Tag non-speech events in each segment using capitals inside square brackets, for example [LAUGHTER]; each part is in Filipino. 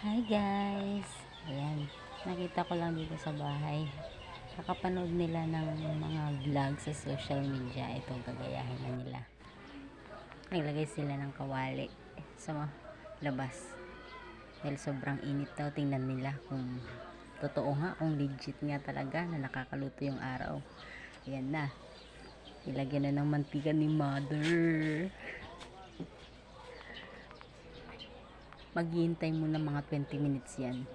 Hi guys! Ayan, nakita ko lang dito sa bahay. Kakapanood nila ng mga vlog sa social media. Itong kagayahin na nila. Naglagay sila ng kawali sa labas. Dahil sobrang init daw, tingnan nila kung totoo nga, kung legit nga talaga na nakakaluto yung araw. Ayan na. Ilagyan na ng mantika ni mother. Maghihintay muna mga 20 minutes yan.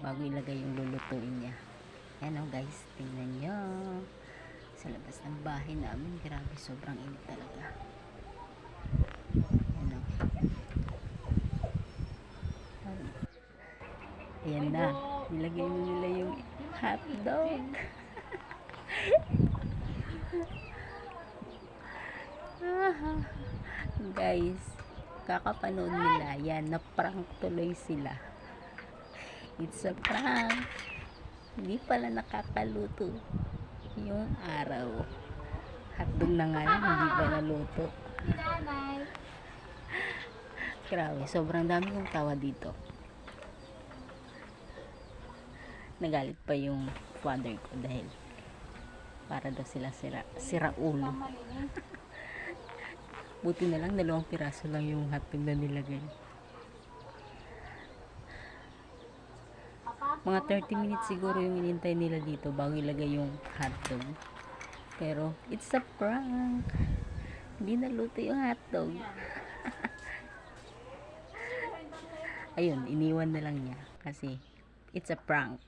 Bago ilagay yung lulutuin niya. Yan o guys. Tingnan nyo. Sa labas ng bahay namin grabe sobrang init talaga. Yan o. Ayan na. Nilagay nila yung hotdog. [LAUGHS] Guys kakapanood nila yan na prank tuloy sila. It's a prank. Hindi pala nakakaluto yung araw. Hotdog na nga lang hindi pa naluto grabe sobrang dami kong tawa dito. Nagalit pa yung father ko dahil para daw sila sira, sira ulo Buti na lang, dalawang piraso lang yung hotdog na nilagay. Mga 30 minutes siguro yung inintay nila dito bago ilagay yung hotdog. Pero, it's a prank. Hindi naluto yung hotdog. [LAUGHS] Ayun, iniwan na lang niya. Kasi, it's a prank.